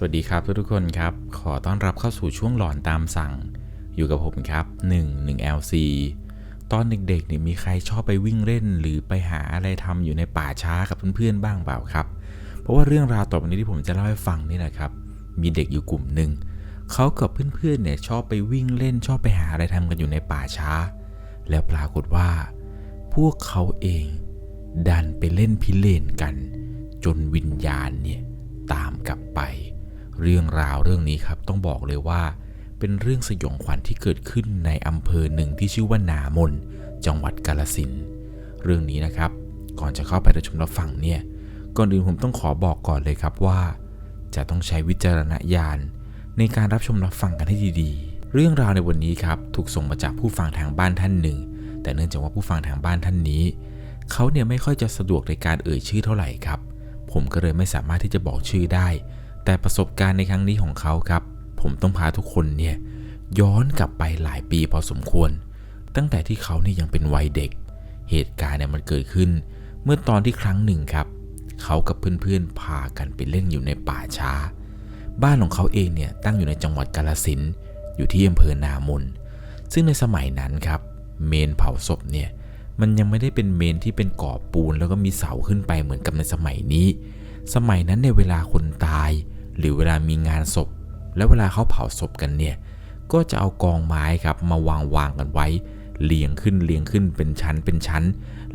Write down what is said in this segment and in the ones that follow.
สวัสดีครับทุกๆคนครับ ขอต้อนรับเข้าสู่ช่วงหลอนตามสั่ง อยู่กับผมครับ 1 1 LC ตอนเด็กๆเนี่ยมีใครชอบไปวิ่งเล่น หรือไปหาอะไรทำอยู่ในป่าช้ากับเพื่อนๆบ้างเปล่าครับ เพราะว่าเรื่องราวต่อไปนี้ที่ผมจะเล่าให้ฟังนี่นะครับ มีเด็กอยู่กลุ่มหนึ่งเขากับเพื่อนๆเนี่ยชอบไปวิ่งเล่นชอบไปหาอะไรทำกันอยู่ในป่าช้า แล้วปรากฏว่า พวกเขาเอง ดันไปเล่นพิเรนกัน จนวิญญาณเนี่ยตามกลับไป เรื่องราวเรื่องนี้ครับต้องบอกเลยว่า เป็นเรื่องสยองขวัญที่เกิดขึ้นในอำเภอหนึ่งที่ชื่อว่านามน จังหวัดกาลสินเรื่องนี้นะครับ ก่อนจะเข้าไปรับชมรับฟังเนี่ยก่อนอื่นผมต้องขอบอกก่อนเลยครับว่า จะต้องใช้วิจารณญาณในการรับชมรับฟังกันให้ดีๆ เรื่องราวในวันนี้ครับถูกส่งมาจากผู้ฟังทางบ้านท่านหนึ่ง แต่เนื่องจากว่าผู้ฟังทางบ้านท่านนี้เขาเนี่ยไม่ค่อยจะสะดวกในการเอ่ยชื่อเท่าไหร่ครับ ผมก็เลยไม่สามารถที่จะบอกชื่อได้ แต่ประสบการณ์ในครั้งนี้ของเขาครับ ผมต้องพาทุกคนเนี่ยย้อนกลับไปหลายปีพอสมควร ตั้งแต่ที่เขาเนี่ยยังเป็นวัยเด็ก เหตุการณ์เนี่ยมันเกิดขึ้น เมื่อตอนที่ครั้งหนึ่งครับ เขากับเพื่อนๆพากันไปเล่นอยู่ในป่าช้า บ้านของเขาเองเนี่ยตั้งอยู่ในจังหวัดกาลสินอยู่ที่อำเภอนามนซึ่งในสมัยนั้นครับ เมนเผาศพเนี่ยมันยังไม่ได้เป็นเมนที่เป็นก่อปูนแล้วก็มีเสาขึ้นไปเหมือนกับในสมัยนี้ สมัยนั้นในเวลาคนตาย หรือเวลามีงานศพ แล้วเวลาเขาเผาศพกันเนี่ย ก็จะเอากองไม้ครับมาวางวางกันไว้ เรียงขึ้นเรียงขึ้นเป็นชั้นเป็นชั้น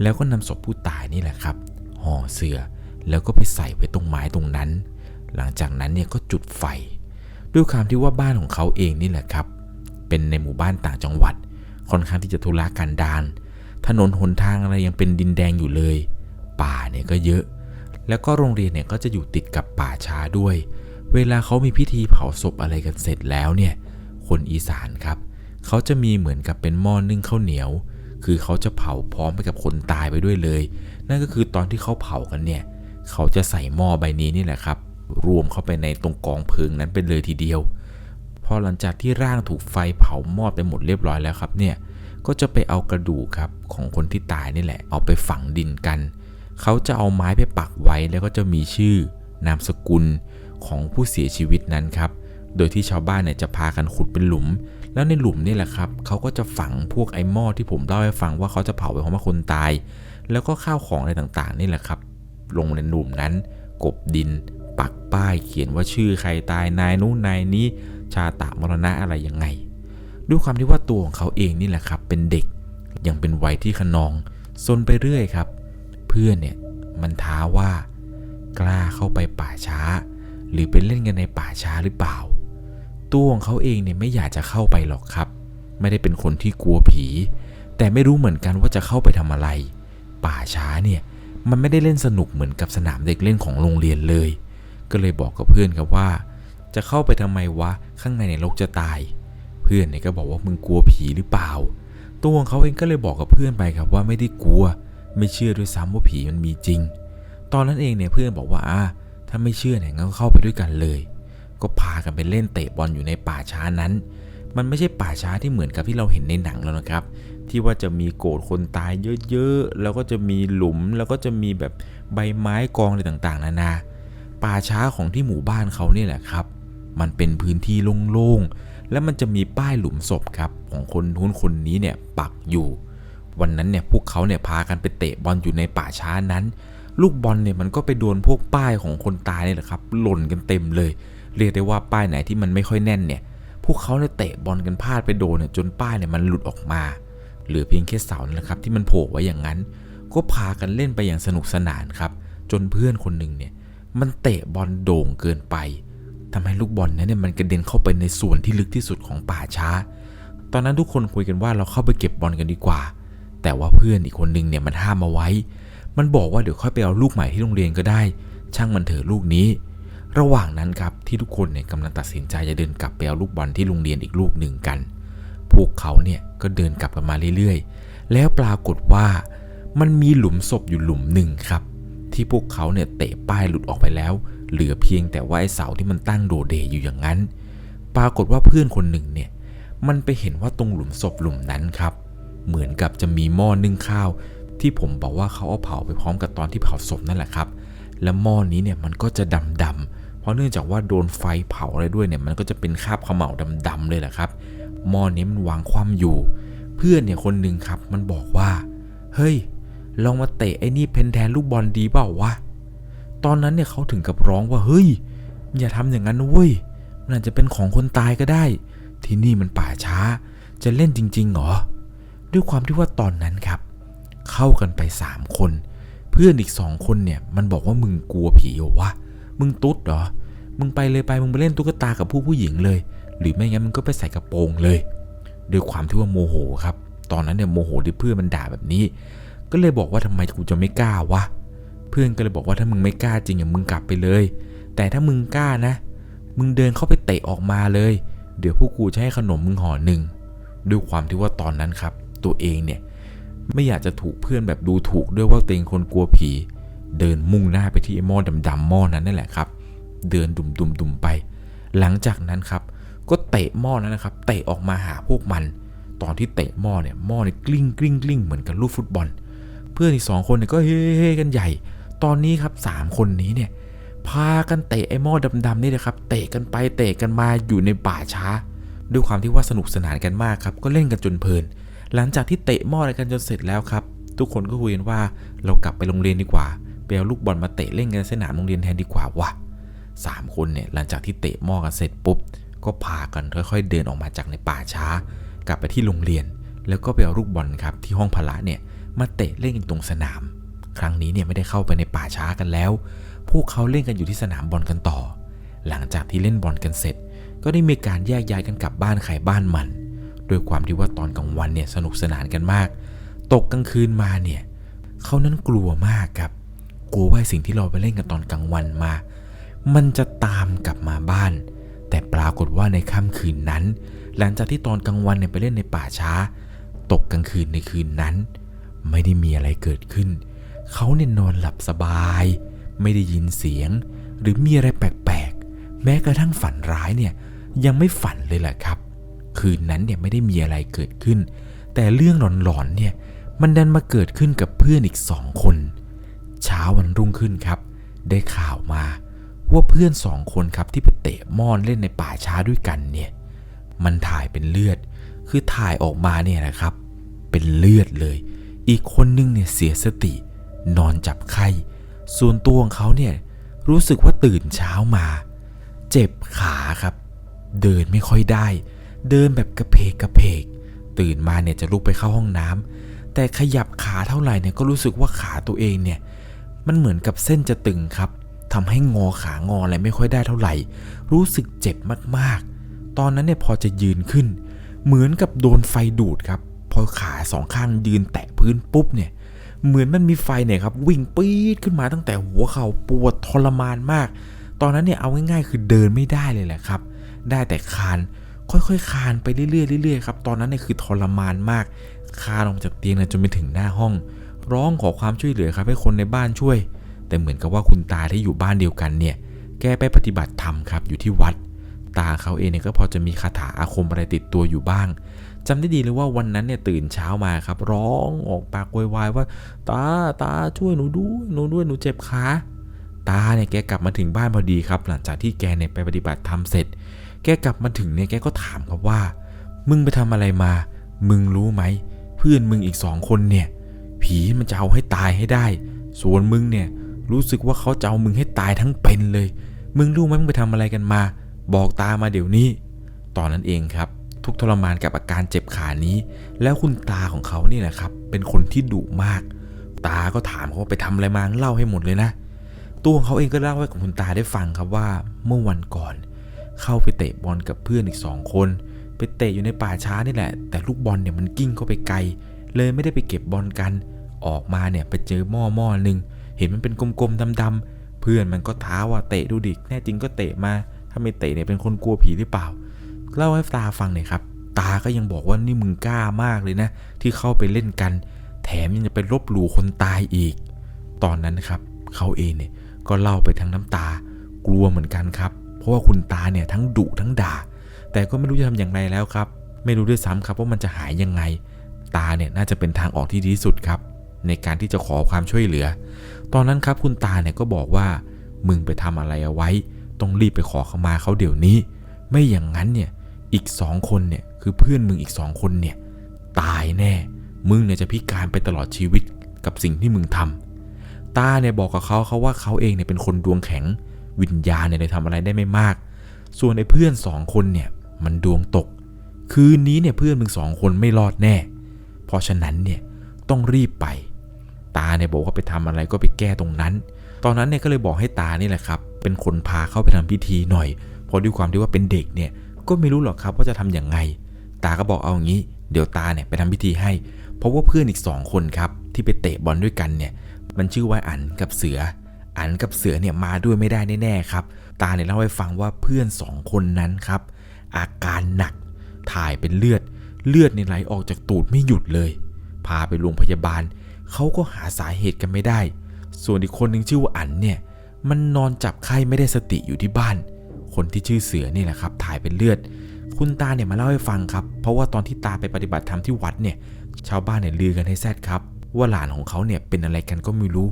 แล้วก็นำศพผู้ตายนี่แหละครับห่อเสือแล้วก็ไปใส่ไว้ตรงไม้ตรงนั้น หลังจากนั้นเนี่ยก็จุดไฟ ด้วยความที่ว่าบ้านของเขาเองนี่แหละครับ เป็นในหมู่บ้านต่างจังหวัด ค่อนข้างที่จะทุรกันดารถนนหนทางอะไรยังเป็นดินแดงอยู่เลย ป่าเนี่ยก็เยอะ แล้วก็โรงเรียนเนี่ยก็จะอยู่ติดกับป่าช้าด้วย เวลาเขามีพิธีเผาศพอะไรกันเสร็จแล้วเนี่ย คนอีสานครับ เขาจะมีเหมือนกับเป็นหม้อนึ่งข้าวเหนียว คือเขาจะเผาพร้อมไปกับคนตายไปด้วยเลย นั่นก็คือตอนที่เขาเผากันเนี่ย เขาจะใส่หม้อใบนี้นี่แหละครับ รวมเข้าไปในตรงกองเพลิงนั้นไปเลยทีเดียว พอหลังจากที่ร่างถูกไฟเผามอดไปหมดเรียบร้อยแล้วครับเนี่ย ก็จะไปเอากระดูกครับของคนที่ตายนี่แหละ เอาไปฝังดินกัน เขาจะเอาไม้ไปปักไว้แล้วก็จะมีชื่อนามสกุล ของผู้เสียชีวิตนั้นครับ โดยที่ชาวบ้านเนี่ยจะพากันขุดเป็นหลุม แล้วในหลุมนี่แหละครับเขาก็จะฝังพวกไอ้หม้อที่ผมเล่าให้ฟังว่าเขาจะเผาไปเพราะว่าคนตาย แล้วก็ข้าวของอะไรต่างๆ นี่แหละครับ ลงในหลุมนั้น กบดิน ปักป้ายเขียนว่าชื่อใครตายนายนู้นนายนี้ ชาตะมรณะอะไรยังไง ด้วยความที่ว่าตัวของเขาเองนี่แหละครับ เป็นเด็กยังเป็นวัยที่ขนองซนไปเรื่อยครับ เพื่อนเนี่ยมันท้าว่ากล้าเข้าไปป่าช้า หรือไปเล่นกันในป่าช้าหรือเปล่า ตัวของเขาเองเนี่ยไม่อยากจะเข้าไปหรอกครับ ไม่ได้เป็นคนที่กลัวผี แต่ไม่รู้เหมือนกันว่าจะเข้าไปทำอะไร ป่าช้าเนี่ยมันไม่ได้เล่นสนุกเหมือนกับสนามเด็กเล่นของโรงเรียนเลย ก็เลยบอกกับเพื่อนครับว่า จะเข้าไปทำไมวะข้างในเนี่ยรกจะตาย เพื่อนเนี่ยก็บอกว่ามึงกลัวผีหรือเปล่า ตัวของเขาเองก็เลยบอกกับเพื่อนไปครับว่าไม่ได้กลัว ไม่เชื่อด้วยซ้ำว่าผีมันมีจริง ตอนนั้นเองเนี่ยเพื่อนบอกว่าอะ ถ้าไม่เชื่อเนี่ยงั้นก็เข้าไปด้วยกันเลย ก็พากันไปเล่นเตะบอลอยู่ในป่าช้านั้น มันไม่ใช่ป่าช้าที่เหมือนกับที่เราเห็นในหนังแล้วนะครับ ที่ว่าจะมีโกรธคนตายเยอะๆ แล้วก็จะมีหลุม แล้วก็จะมีแบบใบไม้กองอะไรต่างๆ นานา ป่าช้าของที่หมู่บ้านเขาเนี่ยแหละครับ มันเป็นพื้นที่โล่งๆ แล้วมันจะมีป้ายหลุมศพครับของคนทุนคนนี้เนี่ยปักอยู่ วันนั้นเนี่ยพวกเขาเนี่ยพากันไปเตะบอลอยู่ในป่าช้านั้น ลูกบอลเนี่ยมันก็ไปโดนพวกป้ายของคนตายเนี่ยแหละครับ หล่นกันเต็มเลย เรียกได้ว่าป้ายไหนที่มันไม่ค่อยแน่นเนี่ย พวกเขาเนี่ยเตะบอลกันพลาดไปโดนเนี่ยจนป้ายเนี่ยมันหลุดออกมา เหลือเพียงแค่เสานั่นแหละครับที่มันโผล่ไว้อย่างนั้น ก็พากันเล่นไปอย่างสนุกสนานครับ จนเพื่อนคนหนึ่งเนี่ย มันเตะบอลโด่งเกินไปทำให้ลูกบอลนั้นเนี่ยมันกระเด็นเข้าไปในส่วนที่ลึกที่สุดของป่าช้า ตอนนั้นทุกคนคุยกันว่าเราเข้าไปเก็บบอลกันดีกว่า แต่ว่าเพื่อนอีกคนหนึ่งเนี่ยมันห้ามมาไว้ มันบอกว่าเดี๋ยวค่อยไปเอาลูกใหม่ที่โรงเรียนก็ได้ ช่างมันเถอะลูกนี้ ระหว่างนั้นครับที่ทุกคนเนี่ยกำลังตัดสินใจจะเดินกลับไปเอาลูกบอลที่โรงเรียนอีกลูกหนึ่งกัน พวกเขาเนี่ยก็เดินกลับกันมาเรื่อยๆ แล้วปรากฏว่ามันมีหลุมศพอยู่หลุมหนึ่งครับ ที่พวกเขาเนี่ยเตะป้ายหลุดออกไปแล้ว เหลือเพียงแต่ว่าไอ้เสาที่มันตั้งโดดเดอยู่อย่างนั้น ปรากฏว่าเพื่อนคนหนึ่งเนี่ยมันไปเห็นว่าตรงหลุมศพหลุมนั้นครับ เหมือนกับจะมีหม้อนึ่งข้าว ที่ผมบอกว่าเขาเอาเผาไปพร้อมกับตอนที่เผาศพนั่นแหละครับ และหม้อนี้เนี่ยมันก็จะดำดำเพราะเนื่องจากว่าโดนไฟเผาอะไรด้วยเนี่ยมันก็จะเป็นคราบขม่าดำๆเลยแหละครับหม้อนี้มันวางคว่ำอยู่ เพื่อนเนี่ยคนหนึ่งครับมันบอกว่า เฮ้ย ลองมาเตะไอ้นี่เพนแทนลูกบอลดีเปล่าวะตอนนั้นเนี่ยเขาถึงกับร้องว่าเฮ้ย อย่าทำอย่างนั้นเว้ยมันอาจจะเป็นของคนตายก็ได้ ที่นี่มันป่าช้า จะเล่นจริงๆเหรอ ด้วยความที่ว่าตอนนั้นครับ เข้ากันไป3คน เพื่อนอีกสองคนเนี่ยมันบอกว่ามึงกลัวผีเหรอวะมึงตุ๊ดเหรอ มึงไปเลยไปมึงไปเล่นตุ๊กตากับผู้ผู้หญิงเลย หรือไม่งั้นมึงก็ไปใส่กระโปรงเลยด้วยความที่ว่าโมโหครับ ตอนนั้นเนี่ยโมโหที่เพื่อนมันด่าแบบนี้ ก็เลยบอกว่าทำไมกูจะไม่กล้าวะเพื่อนก็เลยบอกว่าถ้ามึงไม่กล้าจริงอะมึงกลับไปเลย แต่ถ้ามึงกล้านะ มึงเดินเข้าไปเตะออกมาเลย เดี๋ยวพวกกูจะให้ขนมมึงห่อหนึ่งด้วยความที่ว่าตอนนั้นครับ ตัวเองเนี่ย ไม่อยากจะถูกเพื่อนแบบดูถูกด้วยว่าตัวเองคนกลัวผี เดินมุ่งหน้าไปที่ไอ้หม้อดำๆหม้อนั้นนั่นแหละครับ เดินดุ่มๆๆไป หลังจากนั้นครับ ก็เตะหม้อนั้นนะครับ เตะออกมาหาพวกมัน ตอนที่เตะหม้อเนี่ยหม้อเนี่ยกลิ้งกลิ้งกลิ้งเหมือนกับลูกฟุตบอล เพื่อนอีกสองคนเนี่ยก็เฮ้เฮ้กันใหญ่ ตอนนี้ครับสามคนนี้เนี่ยพากันเตะไอ้หม้อดำๆนี่นะครับ เตะกันไปเตะกันมาอยู่ในป่าช้า ด้วยความที่ว่าสนุกสนานกันมากครับ ก็เล่นกันจนเพลิน หลังจากที่เตะหม้ออะไรกันจนเสร็จแล้วครับ ทุกคนก็คุยกันว่าเรากลับไปโรงเรียนดีกว่าไปเอาลูกบอลมาเตะเล่นกันสนามโรงเรียนแทนดีกว่าวะสามคนเนี่ยหลังจากที่เตะหม้อกันเสร็จปุ๊บ ก็พากันค่อยๆ เดินออกมาจากในป่าช้า กลับไปที่โรงเรียน แล้วก็ไปเอาลูกบอลครับที่ห้องพละเนี่ยมาเตะเล่นกันตรงสนาม ครั้งนี้เนี่ยไม่ได้เข้าไปในป่าช้ากันแล้ว พวกเขาเล่นกันอยู่ที่สนามบอลกันต่อ หลังจากที่เล่นบอลกันเสร็จ ก็ได้มีการแยกย้ายกันกลับบ้านใครบ้านมัน ด้วยความที่ว่าตอนกลางวันเนี่ยสนุกสนานกันมาก ตกกลางคืนมาเนี่ยเขานั้นกลัวมากครับ กลัวว่าสิ่งที่เราไปเล่นกันตอนกลางวันมา มันจะตามกลับมาบ้าน แต่ปรากฏว่าในค่ำคืนนั้น หลังจากที่ตอนกลางวันเนี่ยไปเล่นในป่าช้า ตกกลางคืนในคืนนั้น ไม่ได้มีอะไรเกิดขึ้น เขาเนี่ยนอนหลับสบาย ไม่ได้ยินเสียง หรือมีอะไรแปลกๆ แม้กระทั่งฝันร้ายเนี่ยยังไม่ฝันเลยแหละครับ คืนนั้นเนี่ยไม่ได้มีอะไรเกิดขึ้น แต่เรื่องหลอนๆเนี่ยมันดันมาเกิดขึ้นกับเพื่อนอีกสองคน เช้าวันรุ่งขึ้นครับ ได้ข่าวมาว่าเพื่อนสองคนครับที่ไปเตะมอนเล่นในป่าช้าด้วยกันเนี่ยมันถ่ายเป็นเลือด คือถ่ายออกมาเนี่ยนะครับ เป็นเลือดเลย อีกคนนึงเนี่ยเสียสติ นอนจับไข้ส่วนตัวของเขาเนี่ยรู้สึกว่าตื่นเช้ามา เจ็บขาครับ เดินไม่ค่อยได้ เดินแบบกระเพกกระเพก ตื่นมาเนี่ยจะลุกไปเข้าห้องน้ำแต่ขยับขาเท่าไหร่เนี่ยก็รู้สึกว่าขาตัวเองเนี่ย มันเหมือนกับเส้นจะตึงครับทำให้งอขางออะไรไม่ค่อยได้เท่าไหร่ รู้สึกเจ็บมากๆ ตอนนั้นเนี่ยพอจะยืนขึ้น เหมือนกับโดนไฟดูดครับ พอขาสองข้างยืนแตะพื้นปุ๊บเนี่ยเหมือนมันมีไฟเนี่ยครับวิ่งปี๊ดขึ้นมาตั้งแต่หัวเข่าปวดทรมานมาก ตอนนั้นเนี่ยเอาง่ายๆ คือเดินไม่ได้เลยแหละครับ ได้แต่คาน ค่อยๆคานไปเรื่อยๆเรื่อยๆครับตอนนั้นเนี่ยคือทรมานมาก คานออกจากเตียงจนไปถึงหน้าห้อง ร้องขอความช่วยเหลือครับให้คนในบ้านช่วย แต่เหมือนกับว่าคุณตาที่อยู่บ้านเดียวกันเนี่ยแกไปปฏิบัติธรรมครับอยู่ที่วัด ตาเขาเองเนี่ยก็พอจะมีคาถาอาคมอะไรติดตัวอยู่บ้างจำได้ดีเลยว่าวันนั้นเนี่ยตื่นเช้ามาครับ ร้องออกปากโวยวายว่า ตาตาช่วยหนูด้วยหนูด้วยหนูเจ็บขาตาเนี่ยแกกลับมาถึงบ้านพอดีครับ หลังจากที่แกเนี่ยไปปฏิบัติธรรมเสร็จ แกกลับมาถึงเนี่ยแกก็ถามครับว่า มึงไปทำอะไรมา มึงรู้ไหม เพื่อนมึงอีกสองคนเนี่ย ผีมันจะเอาให้ตายให้ได้ ส่วนมึงเนี่ยรู้สึกว่าเขาจะเอามึงให้ตายทั้งเป็นเลย มึงรู้ไหมมึงไปทำอะไรกันมา บอกตามาเดี๋ยวนี้ ตอนนั้นเองครับ ทุกทรมานกับอาการเจ็บขานี้ แล้วคุณตาของเขานี่แหละครับ เป็นคนที่ดุมาก ตาก็ถามเขาว่าไปทำอะไรมาเล่าให้หมดเลยนะ ตัวของเขาเองก็เล่าให้กับคุณตาได้ฟังครับว่าเมื่อวันก่อนเเข้าไปเตะบอลกับเพื่อนอีกสองคน ไปเตะอยู่ในป่าช้านี่แหละ แต่ลูกบอลเนี่ยมันกิ้งเข้าไปไกล เลยไม่ได้ไปเก็บบอลกัน ออกมาเนี่ยไปเจอหม้อหม้อหนึ่งเห็นมันเป็นกลมๆดำๆเพื่อนมันก็ท้าว่าเตะดูดิแน่จริงก็เตะมา ถ้าไม่เตะเนี่ยเป็นคนกลัวผีหรือเปล่าเล่าให้ตาฟังหน่อยครับ ตาก็ยังบอกว่านี่มึงกล้ามากเลยนะ ที่เข้าไปเล่นกัน แถมยังจะไปลบหลู่คนตายอีก ตอนนั้นครับเขาเองเนี่ยก็เล่าไปทั้งน้ำตากลัวเหมือนกันครับ เพราะว่าคุณตาเนี่ยทั้งดุทั้งด่า แต่ก็ไม่รู้จะทำอย่างไรแล้วครับ ไม่รู้ด้วยซ้ำครับว่ามันจะหายยังไง ตาเนี่ยน่าจะเป็นทางออกที่ดีที่สุดครับ ในการที่จะขอความช่วยเหลือ ตอนนั้นครับคุณตาเนี่ยก็บอกว่า มึงไปทำอะไรเอาไว้ ต้องรีบไปขอเขามาเขาเดี๋ยวนี้ ไม่อย่างนั้นเนี่ยอีกสองคนเนี่ยคือเพื่อนมึงอีกสองคนเนี่ยตายแน่ มึงเนี่ยจะพิการไปตลอดชีวิตกับสิ่งที่มึงทำตาเนี่ยบอกกับเขาเขาว่าเขาเองเนี่ยเป็นคนดวงแข็ง วิญญาณเนี่ยเลยทำอะไรได้ไม่มาก ส่วนไอ้เพื่อนสองคนเนี่ยมันดวงตก คืนนี้เนี่ยเพื่อนมึงสองคนไม่รอดแน่ เพราะฉะนั้นเนี่ยต้องรีบไป ตาเนี่ยบอกว่าไปทำอะไรก็ไปแก้ตรงนั้น ตอนนั้นเนี่ยก็เลยบอกให้ตานี่แหละครับ เป็นคนพาเข้าไปทำพิธีหน่อย เพราะด้วยความที่ว่าเป็นเด็กเนี่ยก็ไม่รู้หรอกครับว่าจะทำอย่างไง ตาก็บอกเอาอย่างนี้ เดี๋ยวตาเนี่ยไปทำพิธีให้ เพราะว่าเพื่อนอีกสองคนครับที่ไปเตะบอลด้วยกันเนี่ยมันชื่อว่าอันกับเสือ อันกับเสือเนี่ยมาด้วยไม่ได้แน่ๆครับ ตาเนี่ยเล่าให้ฟังว่าเพื่อนสองคนนั้นครับ อาการหนัก ถ่ายเป็นเลือด เลือดเนี่ยไหลออกจากตูดไม่หยุดเลย พาไปโรงพยาบาล เขาก็หาสาเหตุกันไม่ได้ ส่วนอีกคนหนึ่งชื่อว่าอันเนี่ย มันนอนจับไข้ไม่ได้สติอยู่ที่บ้าน คนที่ชื่อเสือนี่แหละครับ ถ่ายเป็นเลือด คุณตาเนี่ยมาเล่าให้ฟังครับ เพราะว่าตอนที่ตาไปปฏิบัติธรรมที่วัดเนี่ย ชาวบ้านเนี่ยลือกันให้แซดครับ ว่าหลานของเขาเนี่ยเป็นอะไรกันก็ไม่รู้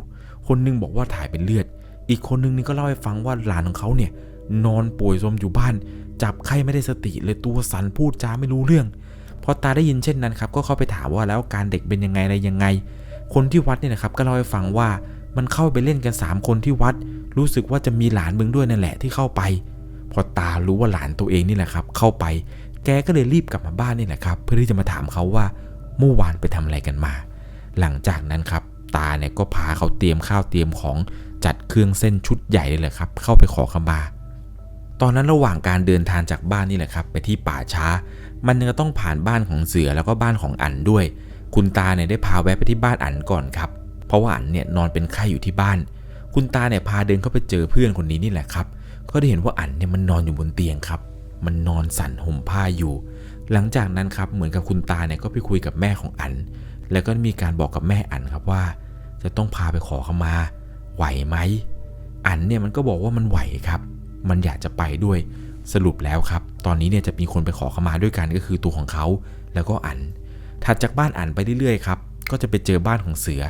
คนหนึงบอกว่าถ่ายเป็นเลือด อีกคนหนึงนี่ก็เล่าให้ฟังว่าหลานของเขาเนี่ย นอนป่วยซมอยู่บ้าน จับไข้ไม่ได้สติเลยตัวสั่นพูดจาไม่รู้เรื่อง พอตาได้ยินเช่นนั้นครับ ก็เข้าไปถามว่าแล้วการเด็กเป็นยังไงอะไรยังไง คนที่วัดเนี่ยนะครับก็เล่าให้ฟังว่ามันเข้าไปเล่นกัน 3 คนที่วัด รู้สึกว่าจะมีหลานมึงด้วยนั่นแหละที่เข้าไป พอตารู้ว่าหลานตัวเองนี่แหละครับ เข้าไป แกก็เลยรีบกลับมาบ้านนี่แหละครับ เพื่อที่จะมาถามเขาว่าเมื่อวานไปทำอะไรกันมา หลังจากนั้นครับ ตาเนี่ยก็พาเขาเตรียมข้าวเตรียมของจัดเครื่องเส้นชุดใหญ่เลยแหละครับ เข้าไปขอขมา ตอนนั้นระหว่างการเดินทางจากบ้านนี่แหละครับ ไปที่ป่าช้า มันก็ต้องผ่านบ้านของเสือแล้วก็บ้านของอันด้วย คุณตาเนี่ยได้พาแวะไปที่บ้านอันก่อนครับ เพราะว่าอันเนี่ยนอนเป็นไข้อยู่ที่บ้าน คุณตาเนี่ยพาเดินเข้าไปเจอเพื่อนคนนี้นี่แหละครับ ก็ได้เห็นว่าอันเนี่ยมันนอนอยู่บนเตียงครับ มันนอนสั่นห่มผ้าอยู่ หลังจากนั้นครับเหมือนกับคุณตาเนี่ยก็ไปคุยกับแม่ของอัน แล้วก็มีการบอกกับแม่อันครับว่า จะต้องพาไปขอขมา ไหวไหม อันเนี่ยมันก็บอกว่ามันไหวครับ มันอยากจะไปด้วยสรุปแล้วครับ ตอนนี้เนี่ยจะมีคนไปขอขมาด้วยกันก็คือตัวของเขาแล้วก็อัน ถัดจากบ้านอันไปเรื่อยๆครับ ก็จะไปเจอบ้านของเสือ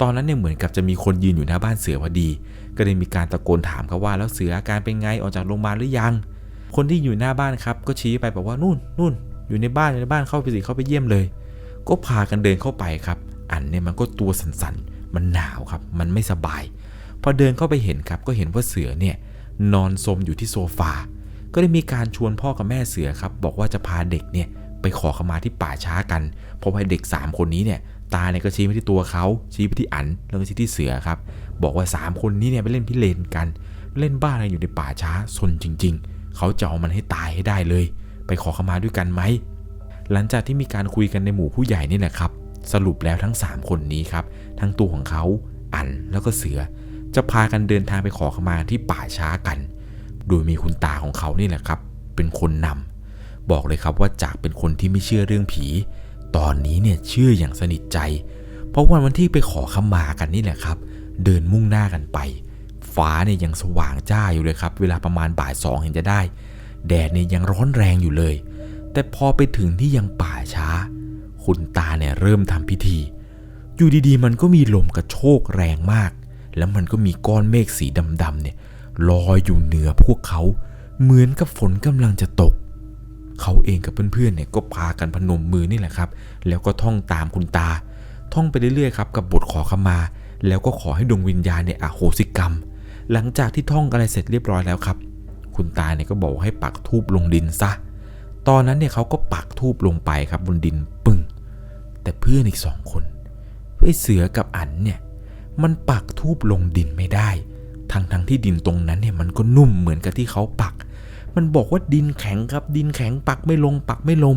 ตอนนั้นเนี่ยเหมือนกับจะมีคนยืนอยู่หน้าบ้านเสือพอดี ก็เลยมีการตะโกนถามเขาว่าแล้วเสืออาการเป็นไงออกจากโรงพยาบาลหรือยัง คนที่อยู่หน้าบ้านครับ ก็ชี้ไปบอกว่านู่นนู่นอยู่ในบ้านอยู่ในบ้านเข้าไปสิเข้าไปเยี่ยมเลย ก็พากันเดินเข้าไปครับ อันเนี่ยมันก็ตัวสั่นๆ มันหนาวครับ มันไม่สบาย พอเดินเข้าไปเห็นครับ ก็เห็นว่าเสือเนี่ยนอนสมอยู่ที่โซฟา ก็ได้มีการชวนพ่อกับแม่เสือครับ บอกว่าจะพาเด็กเนี่ยไปขอขมาที่ป่าช้ากัน เพราะว่าเด็ก 3 คนนี้เนี่ยตาเนี่ยก็ชี้ไปที่ตัวเขาชี้ไปที่อันแล้วก็ชี้ที่เสือครับ บอกว่า 3 คนนี้เนี่ยไปเล่นพิเรนกัน เล่นบ้าอะไรอยู่ในป่าช้าซนจริง ๆ เขาจะเอามันให้ตายให้ได้เลย ไปขอขมาด้วยกันไหม หลังจากที่มีการคุยกันในหมู่ผู้ใหญ่นี่แหละครับ สรุปแล้วทั้ง 3 คนนี้ครับ ทั้งตัวของเขาอันแล้วก็เสือ จะพากันเดินทางไปขอขมาที่ป่าช้ากัน โดยมีคุณตาของเขานี่แหละครับ เป็นคนนำบอกเลยครับว่าจากเป็นคนที่ไม่เชื่อเรื่องผี ตอนนี้เนี่ยเชื่ออย่างสนิทใจ เพราะวันวันที่ไปขอขมากันนี่แหละครับ เดินมุ่งหน้ากันไป ฟ้าเนี่ยยังสว่างจ้าอยู่เลยครับ เวลาประมาณบ่ายสองเห็นจะได้ แดดเนี่ยยังร้อนแรงอยู่เลย แต่พอไปถึงที่ยังป่าช้า คุณตาเนี่ยเริ่มทำพิธี อยู่ดีๆ มันก็มีลมกระโชกแรงมาก แล้วมันก็มีก้อนเมฆสีดำๆเนี่ยลอยอยู่เหนือพวกเขา เหมือนกับฝนกำลังจะตก เขาเองกับเพื่อนๆเนี่ยก็พากันพนมมือนี่แหละครับ แล้วก็ท่องตามคุณตา ท่องไปเรื่อยๆครับกับบทขอขมา แล้วก็ขอให้ดวงวิญญาณเนี่ยอโหสิกรรม หลังจากที่ท่องอะไรเสร็จเรียบร้อยแล้วครับ คุณตาเนี่ยก็บอกให้ปักทูบลงดินซะ ตอนนั้นเนี่ยเขาก็ปักทูบลงไปครับบนดินปึ้งแต่เพื่อนอีกสองคนไอ้เสือกับอันเนี่ยมันปักทูบลงดินไม่ได้ทั้งทั้งที่ดินตรงนั้นเนี่ยมันก็นุ่มเหมือนกับที่เขาปัก มันบอกว่าดินแข็งครับ ดินแข็งปักไม่ลง ปักไม่ลง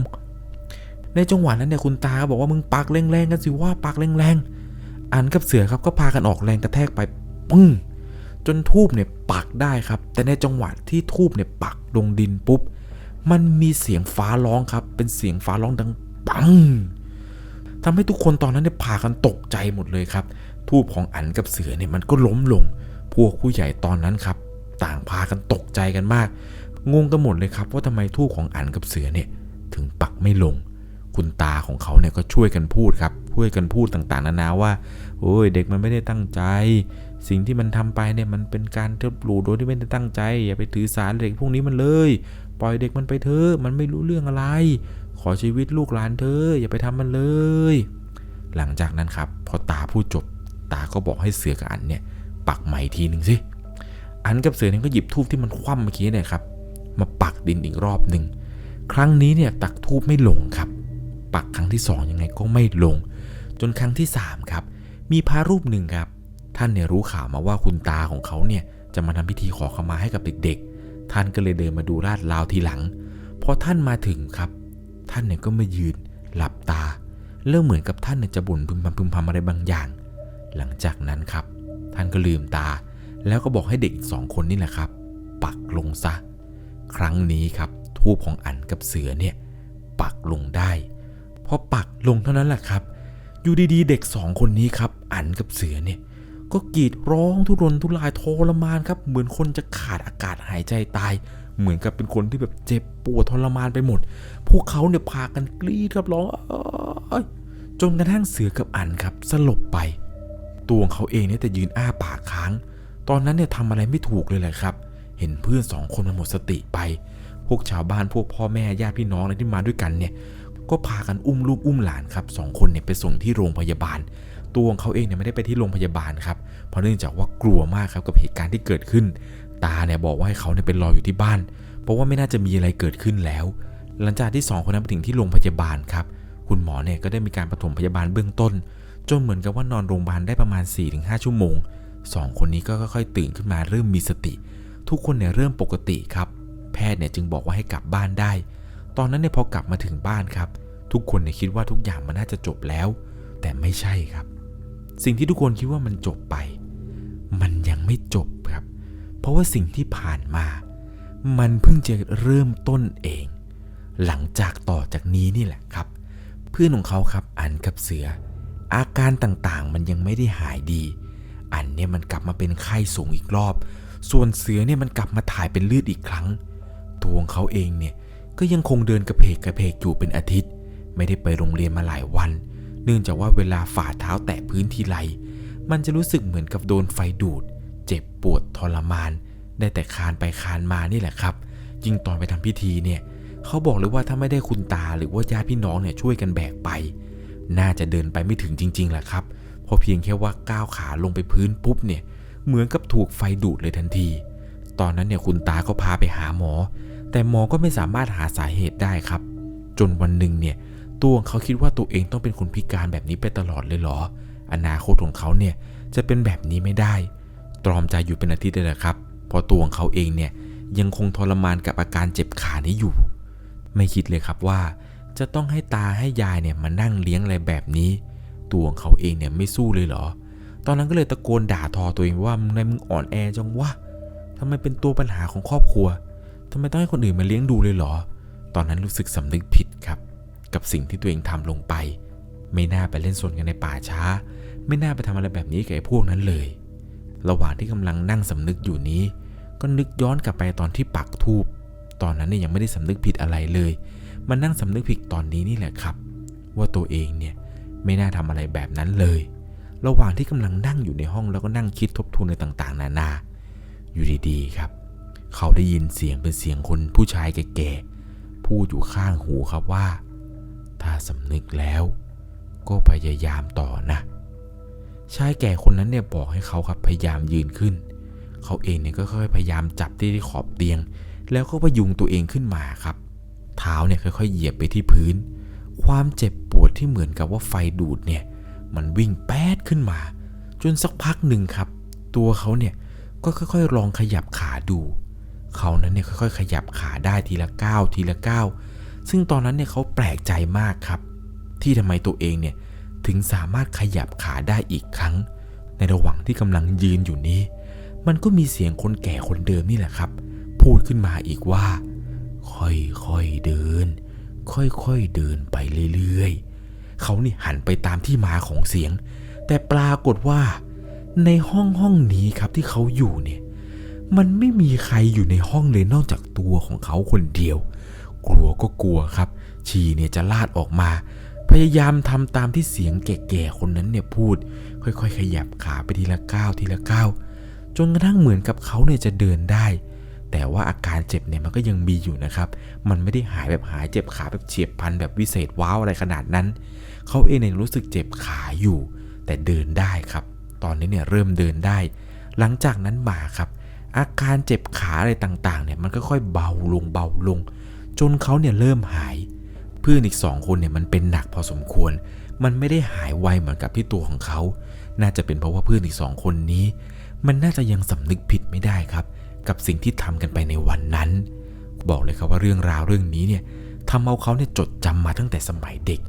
ในจังหวะนั้นเนี่ยคุณตาบอกว่ามึงปักแรงๆกันสิว่าปักแรงๆอันกับเสือครับก็พากันออกแรงกระแทกไปปึ้งจนทูบเนี่ยปักได้ครับ แต่ในจังหวะที่ทูบเนี่ยปักลงดินปุ๊บ มันมีเสียงฟ้าร้องครับ เป็นเสียงฟ้าร้องดังปังทำให้ทุกคนตอนนั้นเนี่ยพากันตกใจหมดเลยครับ ทูบของอันกับเสือเนี่ยมันก็ล้มลง พวกผู้ใหญ่ตอนนั้นครับ ต่างพากันตกใจกันมาก งงกันหมดเลยครับว่าทำไมทูบของอันกับเสือเนี่ยถึงปักไม่ลง คุณตาของเขาเนี่ยก็ช่วยกันพูดครับ ช่วยกันพูดต่างๆนานาว่า โอ้ยเด็กมันไม่ได้ตั้งใจ สิ่งที่มันทำไปเนี่ยมันเป็นการเทบหลูโดยที่ไม่ได้ตั้งใจ อย่าไปถือสารเด็กพวกนี้มันเลย ปล่อยเด็กมันไปเถอะมันไม่รู้เรื่องอะไร ขอชีวิตลูกหลานเธออย่าไปทำมันเลย หลังจากนั้นครับ พอตาพูดจบ ตาก็บอกให้เสือกับอันเนี่ย ปักใหม่ทีหนึ่งสิอันกับเสือเนี่ยก็หยิบทูบที่มันคว่ำเมื่อกี้เนี่ยครับ มาปักดินอีกรอบหนึ่งครั้งนี้เนี่ยตักทูบไม่ลงครับ ปักครั้งที่สองยังไงก็ไม่ลง จนครั้งที่สามครับ มีพระรูปหนึ่งครับ ท่านเนี่ยรู้ข่าวมาว่าคุณตาของเขาเนี่ยจะมาทำพิธีขอขมาให้กับเด็กๆ ท่านก็เลยเดินมาดูลาดราวทีหลัง พอท่านมาถึงครับ ท่านเนี่ยก็มายืนหลับตา เริ่มเหมือนกับท่านเนี่ยจะบ่นพึมพำพึมพำอะไรบางอย่าง หลังจากนั้นครับ ท่านก็ลืมตา แล้วก็บอกให้เด็กอีกสองคนนี่แหละครับ ปักลงซะ ครั้งนี้ครับทูบของอันกับเสือเนี่ยปักลงได้ พอปักลงเท่านั้นแหละครับ อยู่ดีๆ เด็กสองคนนี้ครับ อันกับเสือเนี่ย ก็กรีดร้องทุรนทุรายทรมานครับ เหมือนคนจะขาดอากาศหายใจตาย เหมือนกับเป็นคนที่แบบเจ็บปวดทรมานไปหมด พวกเขาเนี่ยพากันกรีดครับร้องอจนกระทั่งเสือกับอันครับสลบไป ตัวของเขาเองเนี่ยแต่ยืนอ้าปากค้าง ตอนนั้นเนี่ยทำอะไรไม่ถูกเลยแหละครับ เห็นเพื่อนสองคนมันหมดสติไป พวกชาวบ้านพวกพ่อแม่ญาติพี่น้องอะไรที่มาด้วยกันเนี่ย ก็พากันอุ้มลูกอุ้มหลานครับสองคนเนี่ยไปส่งที่โรงพยาบาล ตัวของเขาเองเนี่ยไม่ได้ไปที่โรงพยาบาลครับ เพราะเนื่องจากว่ากลัวมากครับกับเหตุการณ์ที่เกิดขึ้น ตาเนี่ยบอกว่าให้เขาเนี่ยเป็นรออยู่ที่บ้าน เพราะว่าไม่น่าจะมีอะไรเกิดขึ้นแล้ว หลังจากที่สองคนนั้นไปถึงที่โรงพยาบาลครับ คุณหมอเนี่ยก็ได้มีการปฐมพยาบาลเบื้องต้น จนเหมือนกับว่านอนโรงพยาบาลได้ประมาณ 4-5 ชั่วโมงสองคนนี้ก็ค่อยๆตื่นขึ้นมาเริ่มมีสติ ทุกคนเนี่ยเริ่มปกติครับ แพทย์เนี่ยจึงบอกว่าให้กลับบ้านได้ ตอนนั้นเนี่ยพอกลับมาถึงบ้านครับ ทุกคนเนี่ยคิดว่าทุกอย่างมันน่าจะจบแล้ว แต่ไม่ใช่ครับ สิ่งที่ทุกคนคิดว่ามันจบไป มันยังไม่จบครับ เพราะว่าสิ่งที่ผ่านมา มันเพิ่งจะเริ่มต้นเอง หลังจากต่อจากนี้นี่แหละครับ เพื่อนของเขาครับอันกับเสือ อาการต่างๆมันยังไม่ได้หายดี อันเนี่ยมันกลับมาเป็นไข้สูงอีกรอบ ส่วนเสือเนี่ยมันกลับมาถ่ายเป็นเลือดอีกครั้ง ตัวของเขาเองเนี่ยก็ยังคงเดินกระเพกกระเพกอยู่เป็นอาทิตย์ ไม่ได้ไปโรงเรียนมาหลายวันเเนื่องจากว่าเวลาฝ่าเท้าแตะพื้นทีไรมันจะรู้สึกเหมือนกับโดนไฟดูด เจ็บปวดทรมาน ได้แต่คานไปคานมานี่แหละครับยิ่งตอนไปทำพิธีเนี่ยเขาบอกเลยว่าถ้าไม่ได้คุณตาหรือว่าญาติพี่น้องเนี่ยช่วยกันแบกไป น่าจะเดินไปไม่ถึงจริงๆแหละครับเพราะเพียงแค่ว่าก้าวขาลงไปพื้นปุ๊บเนี่ยเหมือนกับถูกไฟดูดเลยทันที ตอนนั้นเนี่ยคุณตาก็พาไปหาหมอ แต่หมอก็ไม่สามารถหาสาเหตุได้ครับ จนวันหนึ่งเนี่ย ตัวของเขาคิดว่าตัวเองต้องเป็นคนพิการแบบนี้ไปตลอดเลยเหรอ อนาคตของเขาเนี่ยจะเป็นแบบนี้ไม่ได้ ตรอมใจอยู่เป็นอาทิตย์เลยแหละครับเพราะตัวของเขาเองเนี่ยยังคงทรมานกับอาการเจ็บขานี้อยู่ ไม่คิดเลยครับว่า จะต้องให้ตาให้ยายเนี่ยมานั่งเลี้ยงอะไรแบบนี้ ตัวของเขาเองเนี่ยไม่สู้เลยเหรอ ตอนนั้นก็เลยตะโกนด่าทอตัวเองว่ามึงนายมึงอ่อนแอจังวะทำไมเป็นตัวปัญหาของครอบครัวทำไมต้องให้คนอื่นมาเลี้ยงดูเลยเหรอ ตอนนั้นรู้สึกสำนึกผิดครับ กับสิ่งที่ตัวเองทำลงไป ไม่น่าไปเล่นสนกันในป่าช้า ไม่น่าไปทำอะไรแบบนี้กับไอ้พวกนั้นเลย ระหว่างที่กำลังนั่งสำนึกอยู่นี้ ก็นึกย้อนกลับไปตอนที่ปักทูบตอนนั้นเนี่ยยังไม่ได้สำนึกผิดอะไรเลยมานั่งสำนึกผิดตอนนี้นี่แหละครับ ว่าตัวเองเนี่ยไม่น่าทำอะไรแบบนั้นเลย ระหว่างที่กำลังนั่งอยู่ในห้องแล้วก็นั่งคิดทบทวนในต่างๆ นานา อยู่ดีๆครับ เขาได้ยินเสียงเป็นเสียงคนผู้ชายแก่ๆพูดอยู่ข้างหูครับว่า ถ้าสำนึกแล้ว ก็พยายามต่อนะชายแก่คนนั้นเนี่ยบอกให้เขาครับพยายามยืนขึ้น เขาเองเนี่ยก็ค่อยพยายามจับที่ที่ขอบเตียง แล้วก็พยุงตัวเองขึ้นมาครับ เท้าเนี่ยค่อยๆเหยียบไปที่พื้น ความเจ็บปวดที่เหมือนกับว่าไฟดูดเนี่ย มันวิ่งแป๊ดขึ้นมา จนสักพักหนึ่งครับ ตัวเขาเนี่ยก็ค่อยๆลองขยับขาดู เขานั้นเนี่ยค่อยๆ ขยับขาได้ทีละก้าวทีละก้าว ซึ่งตอนนั้นเนี่ยเขาแปลกใจมากครับ ที่ทำไมตัวเองเนี่ยถึงสามารถขยับขาได้อีกครั้ง ในระหว่างที่กำลังยืนอยู่นี้ มันก็มีเสียงคนแก่คนเดิมนี่แหละครับ พูดขึ้นมาอีกว่า ค่อยๆเดิน ค่อยๆเดินไปเรื่อยๆเขานี่หันไปตามที่มาของเสียง แต่ปรากฏว่า ในห้องห้องนี้ครับที่เขาอยู่เนี่ยมันไม่มีใครอยู่ในห้องเลยนอกจากตัวของเขาคนเดียว กลัวก็กลัวครับชีเนี่ยจะลาดออกมา พยายามทำตามที่เสียงแก่ๆคนนั้นเนี่ยพูด ค่อยๆ ขยับขาไปทีละก้าวทีละก้าวจนกระทั่งเหมือนกับเขาเนี่ยจะเดินได้ แต่ว่าอาการเจ็บเนี่ยมันก็ยังมีอยู่นะครับ มันไม่ได้หายแบบหายเจ็บขาแบบเฉียบพันแบบวิเศษว้าวอะไรขนาดนั้น เขาเองเนี่ยรู้สึกเจ็บขาอยู่ แต่เดินได้ครับ ตอนนี้เนี่ยเริ่มเดินได้ หลังจากนั้นมาครับ อาการเจ็บขาอะไรต่างๆเนี่ยมันก็ค่อยเบาลงเบาลง จนเขาเนี่ยเริ่มหาย เพื่อนอีกสองคนเนี่ยมันเป็นหนักพอสมควร มันไม่ได้หายไวเหมือนกับที่ตัวของเขา น่าจะเป็นเพราะว่าเพื่อนอีกสองคนนี้ มันน่าจะยังสำนึกผิดไม่ได้ครับ กับสิ่งที่ทำกันไปในวันนั้น บอกเลยครับว่าเรื่องราวเรื่องนี้เนี่ยทำเอาเขาเนี่ยจดจำมาตั้งแต่สมัยเด็ก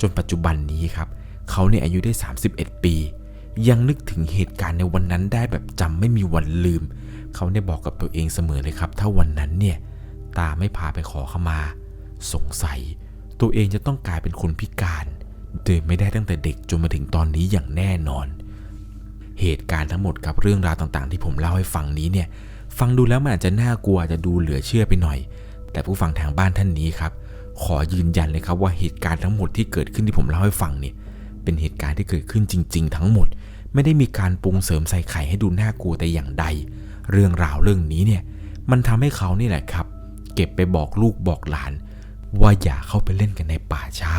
จนปัจจุบันนี้ครับเขาเนี่ยอายุได้ 31 ปี ยังนึกถึงเหตุการณ์ในวันนั้นได้แบบจำไม่มีวันลืม เขาเนี่ยบอกกับตัวเองเสมอเลยครับ ถ้าวันนั้นเนี่ย ตาไม่พาไปขอขมา สงสัย ตัวเองจะต้องกลายเป็นคนพิการ เดินไม่ได้ตั้งแต่เด็กจนมาถึงตอนนี้อย่างแน่นอน เหตุการณ์ทั้งหมดกับเรื่องราวต่างๆ ที่ผมเล่าให้ฟังนี้เนี่ย ฟังดูแล้วมันอาจจะน่ากลัวจจะดูเหลือเชื่อไปหน่อย แต่ผู้ฟังทางบ้านท่านนี้ครับ ขอยืนยันเลยครับว่าเหตุการณ์ทั้งหมดที่เกิดขึ้นที่ผมเล่าให้ฟังเนี่ย เป็นเหตุการณ์ที่เกิดขึ้นจริง ๆ ทั้งหมด ไม่ได้มีการปรุงเสริมใส่ไข่ให้ดูน่ากลัวแต่อย่างใด เรื่องราวเรื่องนี้เนี่ยมันทำให้เขานี่แหละครับ เก็บไปบอกลูกบอกหลาน ว่าอย่าเข้าไปเล่นกันในป่าช้า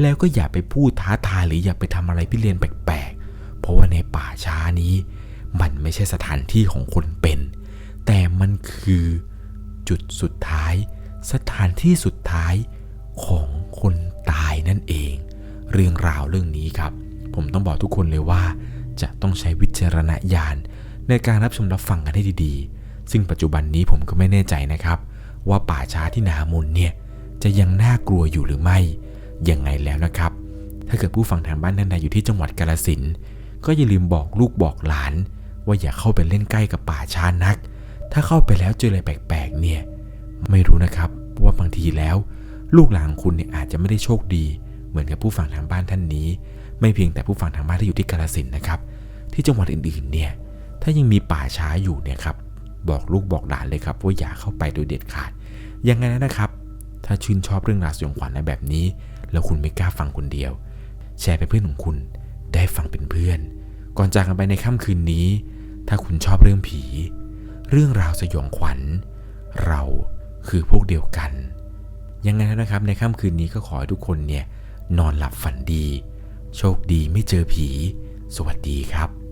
แล้วก็อย่าไปพูดท้าทายหรืออย่าไปทำอะไรพี่เรนแปลกๆ เพราะว่าในป่าช้านี้ มันไม่ใช่สถานที่ของคนเป็น แต่มันคือจุดสุดท้าย สถานที่สุดท้ายของคนตายนั่นเอง เรื่องราวเรื่องนี้ครับ ผมต้องบอกทุกคนเลยว่า จะต้องใช้วิจารณญาณในการรับชมรับฟังกันให้ดีๆ ซึ่งปัจจุบันนี้ผมก็ไม่แน่ใจนะครับ ว่าป่าช้าที่นามนเนี่ยจะยังน่ากลัวอยู่หรือไม่ยังไงแล้วนะครับ ถ้าเกิดผู้ฟังทางบ้านท่านใดอยู่ที่จังหวัดกาลสินก็อย่าลืมบอกลูกบอกหลาน ว่าอย่าเข้าไปเล่นใกล้กับป่าช้านัก ถ้าเข้าไปแล้วเจออะไรแปลกๆเนี่ยไม่รู้นะครับว่าบางทีแล้ว ลูกหลานของคุณเนี่ยอาจจะไม่ได้โชคดี เหมือนกับผู้ฟังทางบ้านท่านนี้ ไม่เพียงแต่ผู้ฟังทางบ้านที่อยู่ที่กาลสินนะครับ ที่จังหวัดอื่นๆเนี่ยถ้ายังมีป่าช้าอยู่เนี่ยครับ บอกลูกบอกหลานเลยครับว่าอย่าเข้าไปโดยเด็ดขาด ยังไงนะครับ ถ้าชื่นชอบเรื่องราวสยองขวัญในแบบนี้ แล้วคุณไม่กล้าฟังคนเดียว แชร์ไปเพื่อนของคุณ ได้ฟังเป็นเพื่อน ก่อนจากกันไปในค่ำคืนนี้ ถ้าคุณชอบเรื่องผี เรื่องราวสยองขวัญ เราคือพวกเดียวกัน ยังไงนะครับ ในค่ำคืนนี้ก็ขอให้ทุกคนเนี่ยนอนหลับฝันดี โชคดีไม่เจอผี สวัสดีครับ